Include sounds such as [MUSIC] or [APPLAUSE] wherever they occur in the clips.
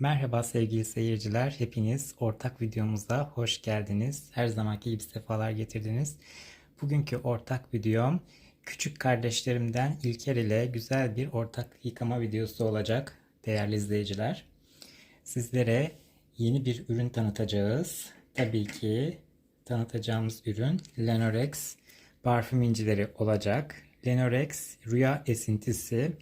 Merhaba sevgili seyirciler. Hepiniz ortak videomuza hoş geldiniz. Her zamanki gibi sefalar getirdiniz. Bugünkü ortak videom küçük kardeşlerimden İlker ile güzel bir ortak yıkama videosu olacak değerli izleyiciler. Sizlere yeni bir ürün tanıtacağız. Tabii ki tanıtacağımız ürün Lenorex parfüm incileri olacak. Lenorex rüya esintisi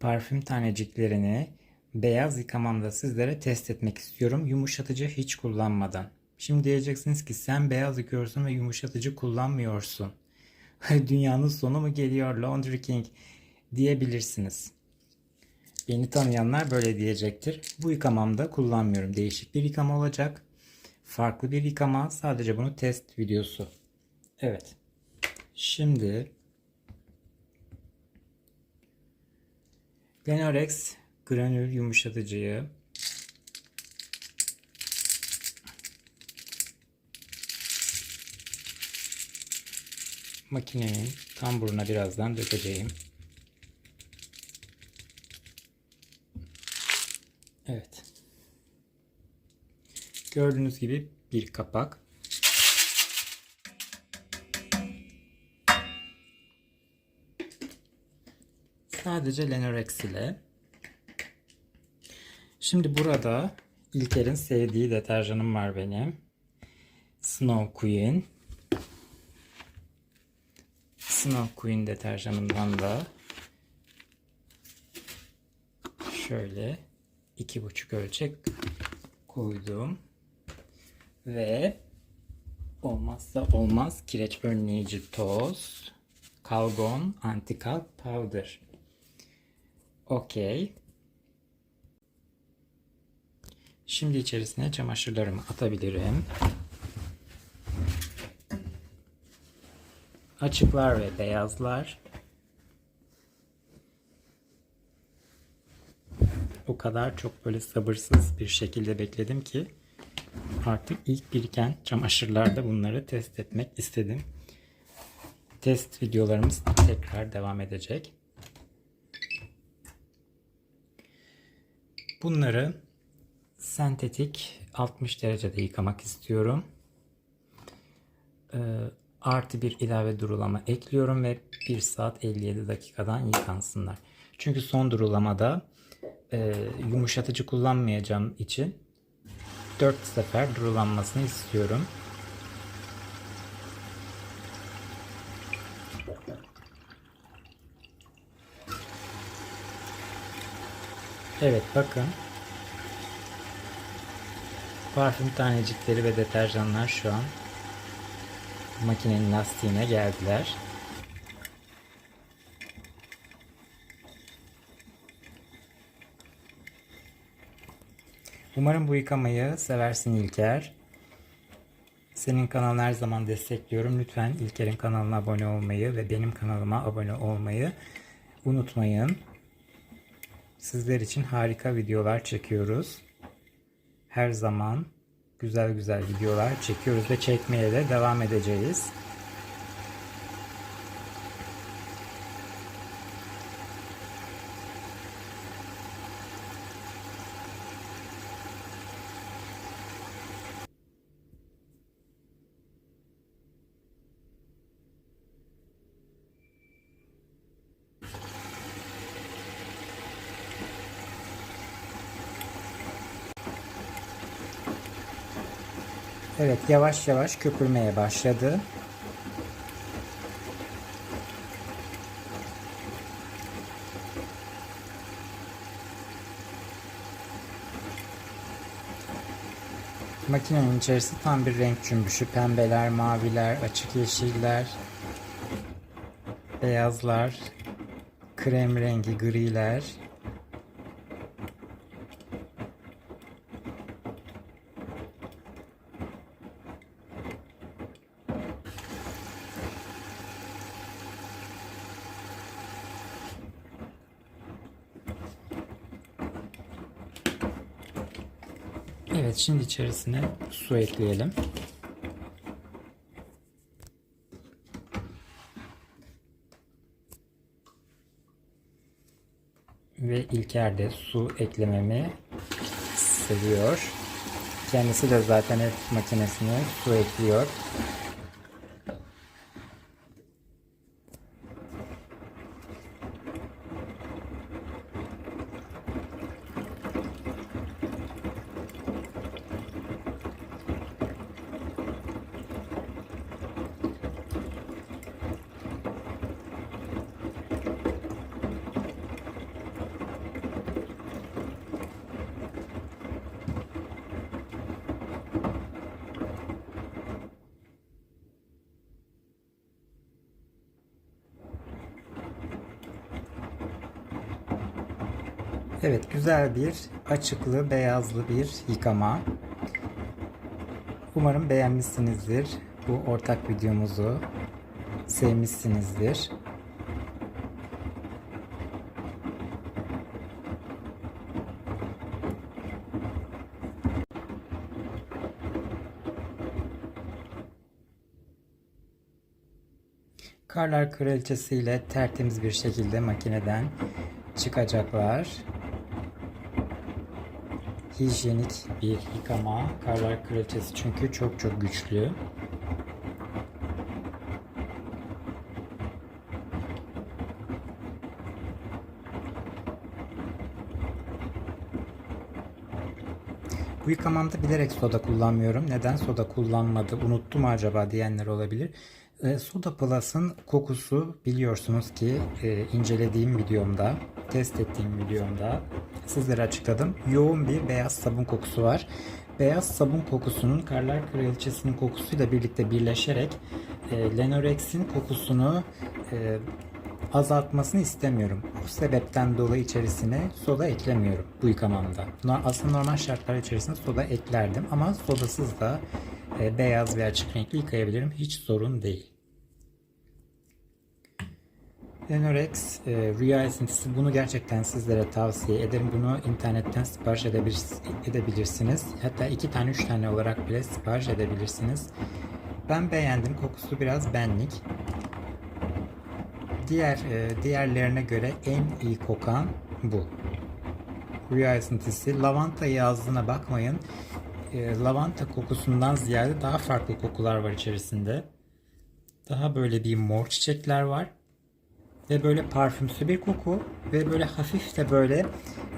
parfüm taneciklerini beyaz yıkamamda sizlere test etmek istiyorum. Yumuşatıcı hiç kullanmadan. Şimdi diyeceksiniz ki sen beyaz yıkıyorsun ve yumuşatıcı kullanmıyorsun. [LAUGHS] Dünyanın sonu mu geliyor Laundry King diyebilirsiniz. Beni tanıyanlar böyle diyecektir. Bu yıkamamda kullanmıyorum. Değişik bir yıkama olacak. Farklı bir yıkama. Sadece bunu test videosu. Evet. Şimdi Lenorex granül yumuşatıcıyı makinenin kamburuna birazdan dökeceğim. Evet. Gördüğünüz gibi bir kapak. Sadece Lenorex ile. Şimdi burada İlker'in sevdiği deterjanım var benim. Snow Queen. Snow Queen deterjanımdan da şöyle iki buçuk ölçek koydum. Ve olmazsa olmaz kireç önleyici toz. Kalgon Anti-Kalk Powder. Okey. Şimdi içerisine çamaşırlarımı atabilirim. Açıklar ve beyazlar. O kadar çok böyle sabırsız bir şekilde bekledim ki artık ilk biriken çamaşırlarda bunları test etmek istedim. Test videolarımız tekrar devam edecek. Bunları sentetik 60 derecede yıkamak istiyorum. Ee, artı bir ilave durulama ekliyorum ve 1 saat 57 dakikadan yıkansınlar. Çünkü son durulamada e, yumuşatıcı kullanmayacağım için 4 sefer durulanmasını istiyorum. Evet bakın Parfüm tanecikleri ve deterjanlar şu an makinenin lastiğine geldiler. Umarım bu yıkamayı seversin İlker. Senin kanalını her zaman destekliyorum. Lütfen İlker'in kanalına abone olmayı ve benim kanalıma abone olmayı unutmayın. Sizler için harika videolar çekiyoruz. Her zaman güzel güzel videolar çekiyoruz ve çekmeye de devam edeceğiz. Evet yavaş yavaş köpürmeye başladı. Makinenin içerisi tam bir renk cümbüşü. Pembeler, maviler, açık yeşiller, beyazlar, krem rengi griler. Evet şimdi içerisine su ekleyelim. Ve İlker de su eklememi seviyor. Kendisi de zaten hep makinesine su ekliyor. Evet güzel bir açıklı beyazlı bir yıkama. Umarım beğenmişsinizdir bu ortak videomuzu. Sevmişsinizdir. Karlar Kraliçesi ile tertemiz bir şekilde makineden çıkacaklar. Hijyenik bir yıkama. Karlar Kraliçesi çünkü çok çok güçlü. Bu yıkamamda bilerek soda kullanmıyorum. Neden soda kullanmadı, unuttum acaba diyenler olabilir. E, Soda Plus'ın kokusu biliyorsunuz ki e, incelediğim videomda, test ettiğim videomda sizlere açıkladım. Yoğun bir beyaz sabun kokusu var. Beyaz sabun kokusunun Karlar Kraliçesi'nin kokusuyla birlikte birleşerek e, Lenorex'in kokusunu e, azaltmasını istemiyorum. Bu sebepten dolayı içerisine soda eklemiyorum bu yıkamamda. Aslında normal şartlar içerisinde soda eklerdim ama sodasız da beyaz veya açık renkli yıkayabilirim. Hiç sorun değil. Lenorex e, rüya esintisi bunu gerçekten sizlere tavsiye ederim. Bunu internetten sipariş edebilir- edebilirsiniz. Hatta iki tane üç tane olarak bile sipariş edebilirsiniz. Ben beğendim. Kokusu biraz benlik. Diğer e, diğerlerine göre en iyi kokan bu. Rüya esintisi. Lavanta yazdığına bakmayın. E, lavanta kokusundan ziyade daha farklı kokular var içerisinde. Daha böyle bir mor çiçekler var ve böyle parfümsü bir koku ve böyle hafif de böyle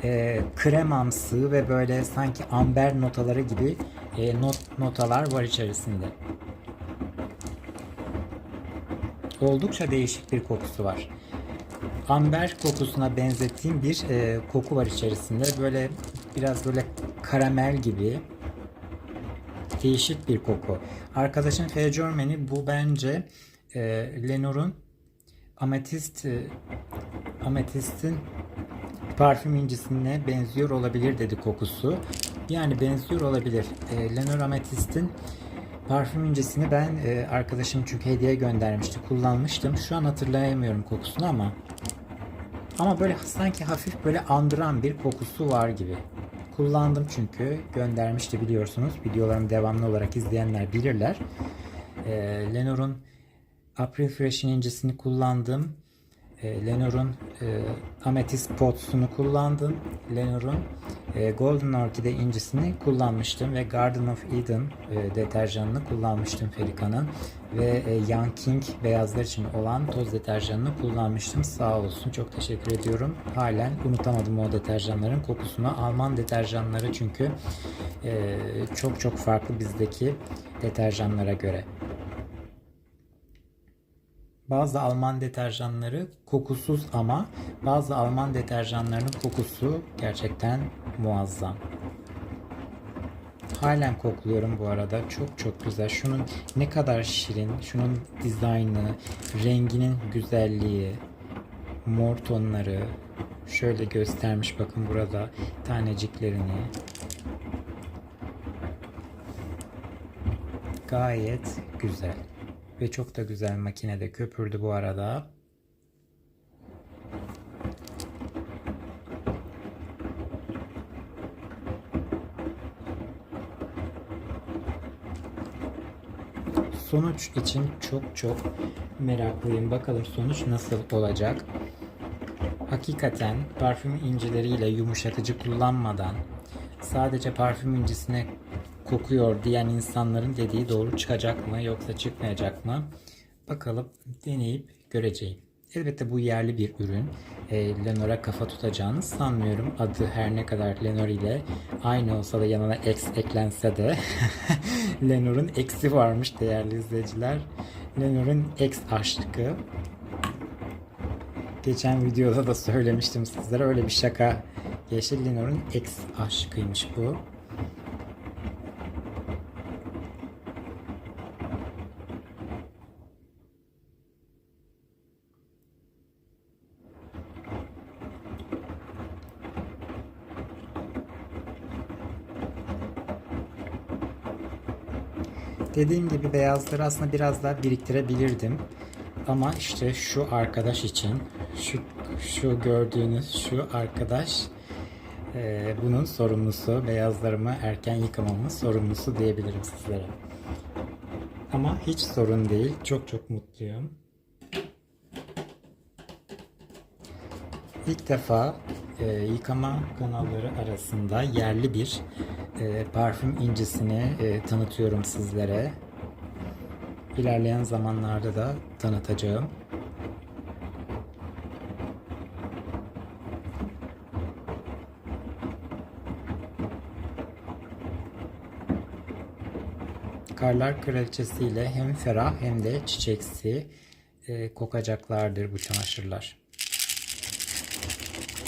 e, kremamsı ve böyle sanki amber notaları gibi e, not, notalar var içerisinde. Oldukça değişik bir kokusu var. Amber kokusuna benzettiğim bir e, koku var içerisinde. Böyle biraz böyle karamel gibi değişik bir koku. Arkadaşın Fejormen'i bu bence e, Lenor'un ametist e, ametistin parfüm incisine benziyor olabilir dedi kokusu. Yani benziyor olabilir. E, Lenor Ametist'in parfüm incisini ben e, arkadaşım çünkü hediye göndermişti. Kullanmıştım. Şu an hatırlayamıyorum kokusunu ama ama böyle sanki hafif böyle andıran bir kokusu var gibi. Kullandım çünkü göndermişti biliyorsunuz. Videolarımı devamlı olarak izleyenler bilirler. E, Lenor'un April Fresh'in incisini kullandım. E, Lenor'un e, Amethyst Pots'unu kullandım. Lenor'un e, Golden Orchide incisini kullanmıştım ve Garden of Eden e, deterjanını kullanmıştım Ferika'nın ve e, Young King beyazlar için olan toz deterjanını kullanmıştım. Sağ olsun çok teşekkür ediyorum. Halen unutamadım o deterjanların kokusunu. Alman deterjanları çünkü e, çok çok farklı bizdeki deterjanlara göre. Bazı Alman deterjanları kokusuz ama bazı Alman deterjanlarının kokusu gerçekten muazzam. Halen kokluyorum bu arada. Çok çok güzel. Şunun ne kadar şirin, şunun dizaynı, renginin güzelliği, mor tonları. Şöyle göstermiş bakın burada taneciklerini. Gayet güzel. Ve çok da güzel makinede köpürdü bu arada. Sonuç için çok çok meraklıyım. Bakalım sonuç nasıl olacak. Hakikaten parfüm incileriyle yumuşatıcı kullanmadan sadece parfüm incisine kokuyor diyen insanların dediği doğru çıkacak mı yoksa çıkmayacak mı? Bakalım deneyip göreceğim. Elbette bu yerli bir ürün. E, Lenor'a kafa tutacağını sanmıyorum. Adı her ne kadar Lenor ile aynı olsa da yanına X eklense de [LAUGHS] Lenor'un eksi varmış değerli izleyiciler. Lenor'un X aşkı. Geçen videoda da söylemiştim sizlere öyle bir şaka. Yeşil Lenor'un X aşkıymış bu. Dediğim gibi beyazları aslında biraz daha biriktirebilirdim. Ama işte şu arkadaş için, şu, şu gördüğünüz şu arkadaş e, bunun sorumlusu. Beyazlarımı erken yıkamamın sorumlusu diyebilirim sizlere. Ama hiç sorun değil. Çok çok mutluyum. İlk defa e, yıkama kanalları arasında yerli bir e, parfüm incisini e, tanıtıyorum sizlere. İlerleyen zamanlarda da tanıtacağım. Karlar Kraliçesi ile hem ferah hem de çiçeksi e, kokacaklardır bu çamaşırlar.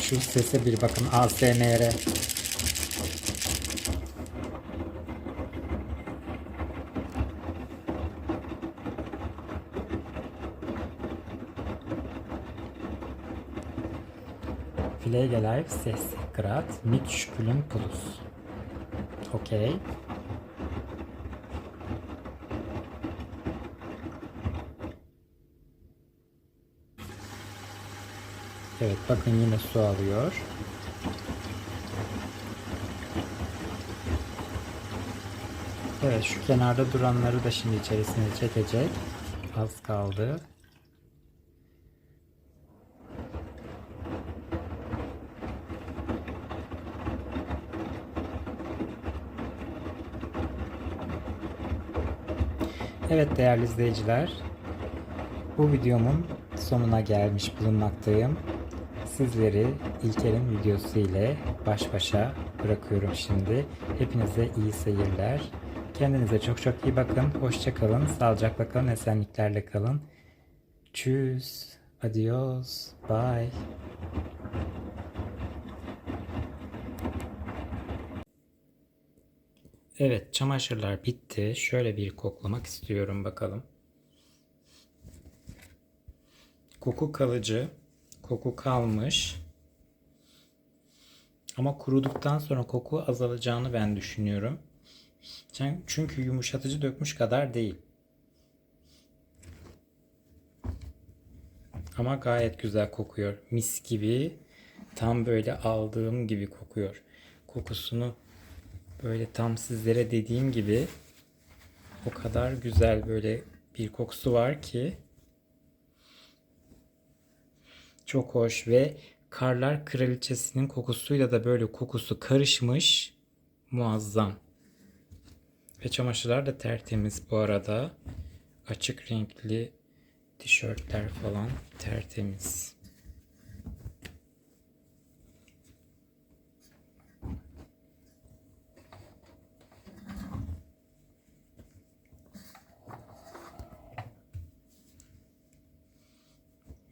Şu sese bir bakın ASMR'e. Pflegeleicht 60 Grad mit Plus. Okay. Evet bakın yine su alıyor. Evet şu kenarda duranları da şimdi içerisine çekecek. Az kaldı. Evet değerli izleyiciler. Bu videomun sonuna gelmiş bulunmaktayım. Sizleri İlker'in videosu ile baş başa bırakıyorum şimdi. Hepinize iyi seyirler. Kendinize çok çok iyi bakın. Hoşça kalın. Sağlıcakla kalın. Esenliklerle kalın. Tschüss. Adios. Bye. Evet, çamaşırlar bitti. Şöyle bir koklamak istiyorum bakalım. Koku kalıcı. Koku kalmış. Ama kuruduktan sonra koku azalacağını ben düşünüyorum. Çünkü yumuşatıcı dökmüş kadar değil. Ama gayet güzel kokuyor. Mis gibi. Tam böyle aldığım gibi kokuyor. Kokusunu böyle tam sizlere dediğim gibi o kadar güzel böyle bir kokusu var ki çok hoş ve Karlar Kraliçesi'nin kokusuyla da böyle kokusu karışmış. Muazzam. Ve çamaşırlar da tertemiz bu arada. Açık renkli tişörtler falan tertemiz.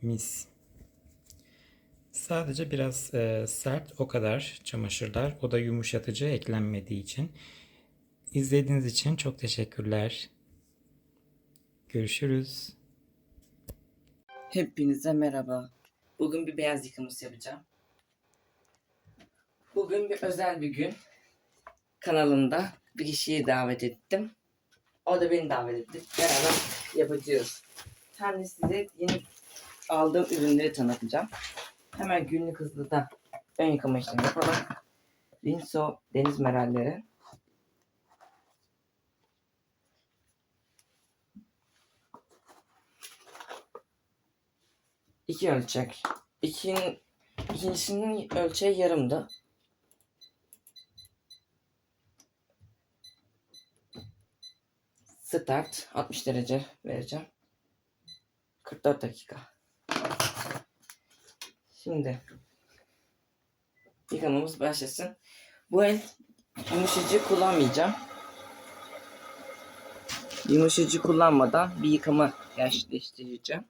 Mis. Sadece biraz e, sert o kadar çamaşırlar. O da yumuşatıcı eklenmediği için. İzlediğiniz için çok teşekkürler. Görüşürüz. Hepinize merhaba. Bugün bir beyaz yıkaması yapacağım. Bugün bir özel bir gün. Kanalımda bir kişiyi davet ettim. O da beni davet etti. Beraber yapacağız. Hem de size yeni aldığım ürünleri tanıtacağım. Hemen günlük hızlı da ön yıkama işlemi yapalım. Rinso deniz meralleri. İki ölçek. İkin, ikincisinin ölçeği yarımdı. Start 60 derece vereceğim. 44 dakika. Şimdi yıkamamız başlasın. Bu el yumuşacığı kullanmayacağım. Yumuşacı kullanmadan bir yıkama gerçekleştireceğim.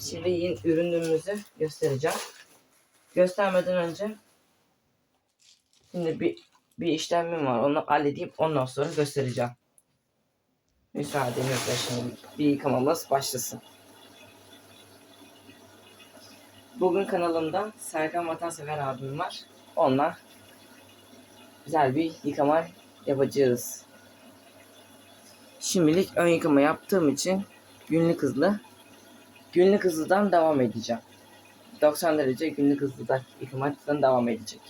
Şimdi yeni ürünümüzü göstereceğim. Göstermeden önce şimdi bir bir işlemim var. Onu halledeyim. Ondan sonra göstereceğim. Müsaadenizle şimdi bir yıkamamız başlasın. Bugün kanalımda Serkan Vatansever abim var. Onunla güzel bir yıkama yapacağız. Şimdilik ön yıkama yaptığım için günlük hızlı günlük hızlıdan devam edeceğim. 90 derece günlük hızlıda yıkamadan devam edecek.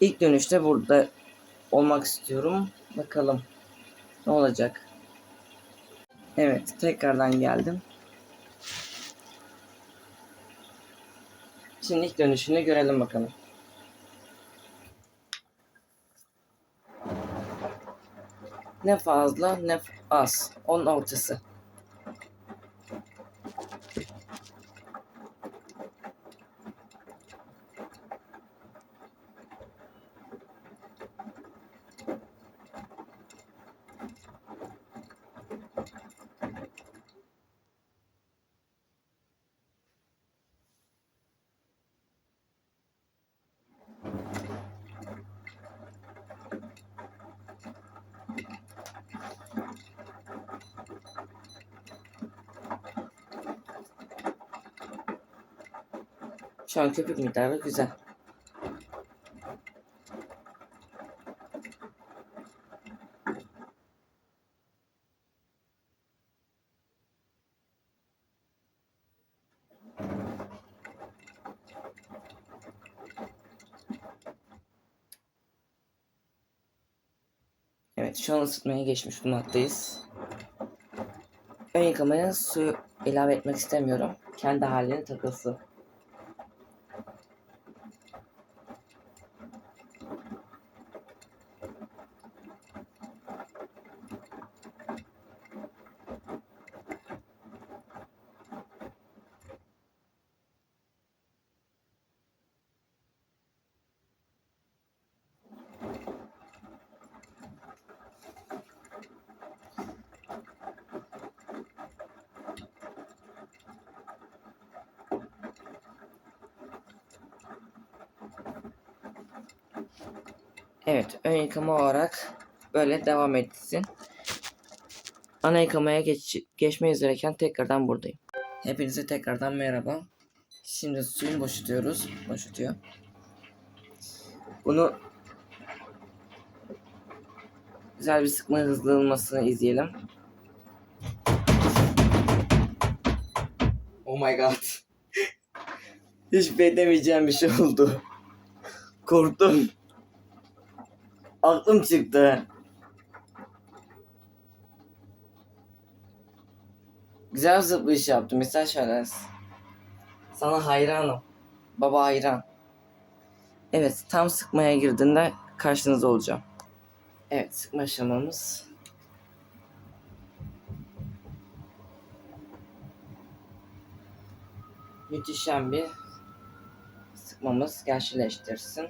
İlk dönüşte burada olmak istiyorum. Bakalım ne olacak. Evet, tekrardan geldim. Şimdi ilk dönüşünü görelim bakalım. Ne fazla ne az. Onun ortası. Şu an köpük miktarı güzel. Evet şu an ısıtmaya geçmiş bulunmaktayız. Ön yıkamaya suyu ilave etmek istemiyorum. Kendi haline takılsın. Evet, ön yıkama olarak böyle devam etsin. Ana yıkamaya geç, geçme üzereyken tekrardan buradayım. Hepinize tekrardan merhaba. Şimdi suyunu boşaltıyoruz. Boşaltıyor. Bunu güzel bir sıkma hızlanmasını izleyelim. Oh my god. [LAUGHS] Hiç beklemeyeceğim bir şey oldu. Korktum. Aklım çıktı. Güzel zıplayış yaptım. Mesela şöyle. Sana hayranım. Baba hayran. Evet tam sıkmaya girdiğinde karşınızda olacağım. Evet sıkma aşamamız. Müthişem bir sıkmamız gerçekleştirsin.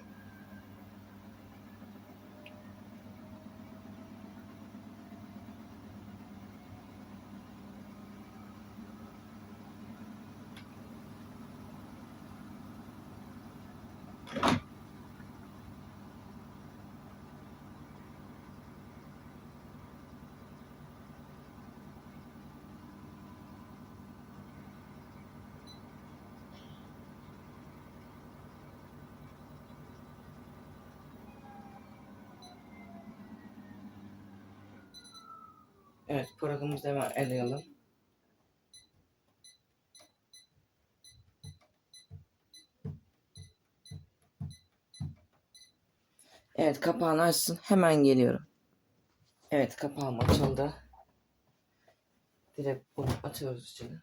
Evet programımızı hemen eleyelim. Evet kapağını açsın. Hemen geliyorum. Evet kapağım açıldı. Direkt bunu atıyoruz içine.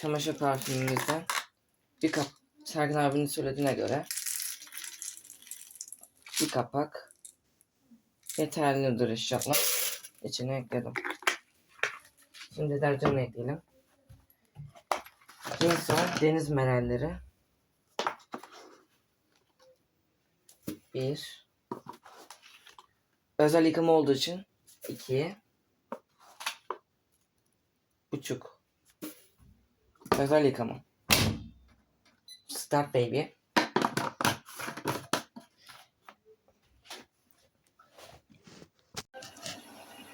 Çamaşır parfümümüzden bir kap. Sergin abinin söylediğine göre bir kapak yeterlidir inşallah. İçine ekledim. Şimdi deterjan ekleyelim. Son deniz meralleri. Bir. Özel yıkama olduğu için iki. Buçuk. Özel yıkama. Start baby.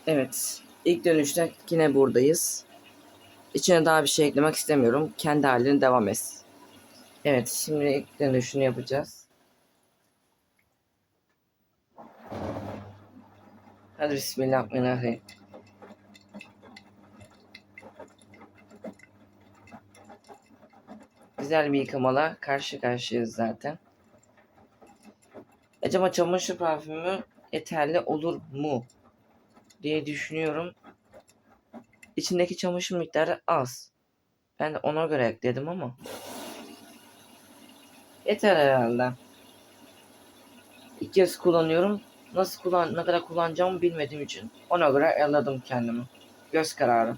Evet. ilk dönüşte yine buradayız. İçine daha bir şey eklemek istemiyorum. Kendi haline devam et. Evet. Şimdi ilk dönüşünü yapacağız. Hadi bismillahirrahmanirrahim. Güzel bir yıkamala karşı karşıyayız zaten. Acaba çamaşır parfümü yeterli olur mu diye düşünüyorum. İçindeki çamaşır miktarı az. Ben de ona göre ekledim ama. Yeter herhalde. İlk kez kullanıyorum. Nasıl kullan, ne kadar kullanacağımı bilmediğim için ona göre ayarladım kendimi. Göz kararı.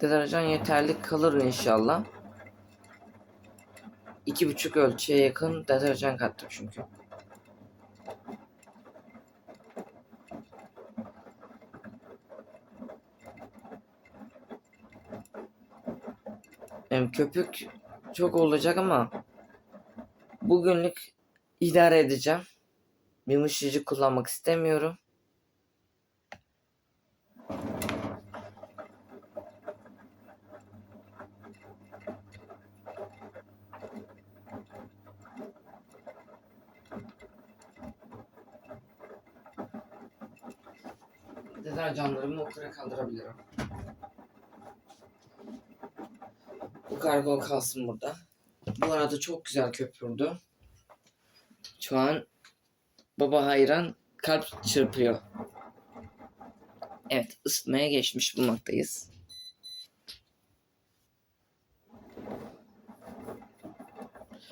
Deterjan yeterli kalır inşallah. İki buçuk ölçüye yakın deterjan kattım çünkü. Hem köpük çok olacak ama bugünlük idare edeceğim. Yumuşayıcı kullanmak istemiyorum. Deterjanlarımı okura kaldırabilirim. Bu kargo kalsın burada. Bu arada çok güzel köpürdü. Şu an baba hayran kalp çırpıyor. Evet ısıtmaya geçmiş bulmaktayız.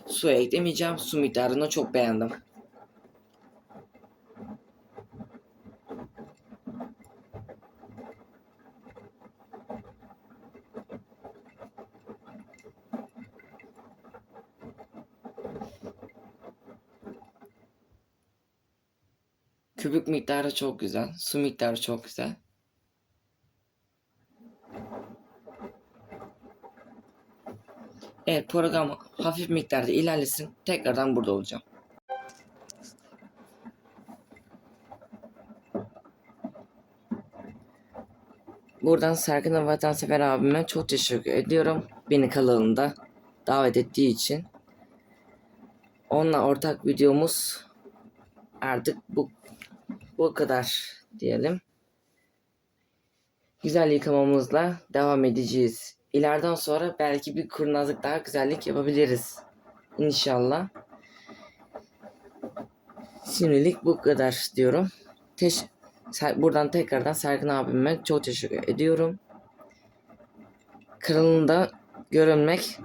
Su eklemeyeceğim. Su miktarını çok beğendim. Kübük miktarı çok güzel. Su miktarı çok güzel. Evet program hafif miktarda ilerlesin. Tekrardan burada olacağım. Buradan Serkan Vatansever abime çok teşekkür ediyorum. Beni kanalında davet ettiği için. Onunla ortak videomuz artık bu bu kadar diyelim. Güzel yıkamamızla devam edeceğiz. İleriden sonra belki bir kurnazlık daha güzellik yapabiliriz. İnşallah. Şimdilik bu kadar diyorum. Teş buradan tekrardan Serkan abime çok teşekkür ediyorum. Kanalında görünmek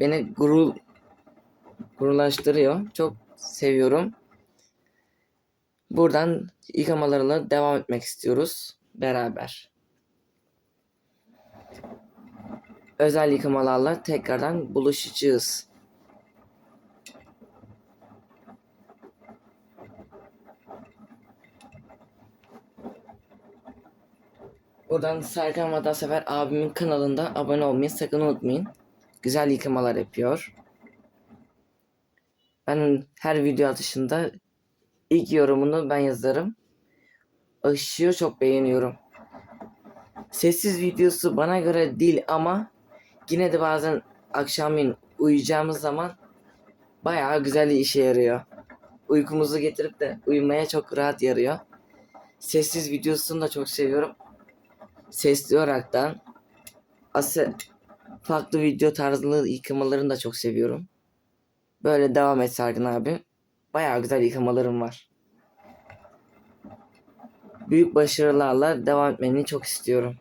beni gurur gururlaştırıyor. Çok seviyorum. Buradan yıkamalarına devam etmek istiyoruz beraber. Özel yıkamalarla tekrardan buluşacağız. Buradan Serkan Vatansever abimin kanalında abone olmayı sakın unutmayın. Güzel yıkamalar yapıyor. Ben her video atışında ilk yorumunu ben yazarım. Aşırı çok beğeniyorum. Sessiz videosu bana göre değil ama yine de bazen akşamleyin uyuyacağımız zaman bayağı güzel işe yarıyor. Uykumuzu getirip de uyumaya çok rahat yarıyor. Sessiz videosunu da çok seviyorum. Sesli olaraktan Aslında farklı video tarzlı yıkamalarını da çok seviyorum. Böyle devam et Sergin abi. Bayağı güzel yıkamalarım var. Büyük başarılarla devam etmeni çok istiyorum.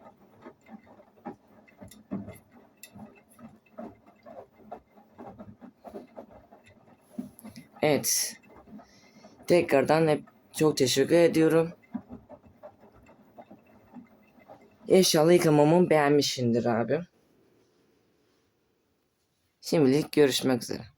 Evet. Tekrardan hep çok teşekkür ediyorum. İnşallah yıkamamı beğenmişsindir abi. Şimdilik görüşmek üzere.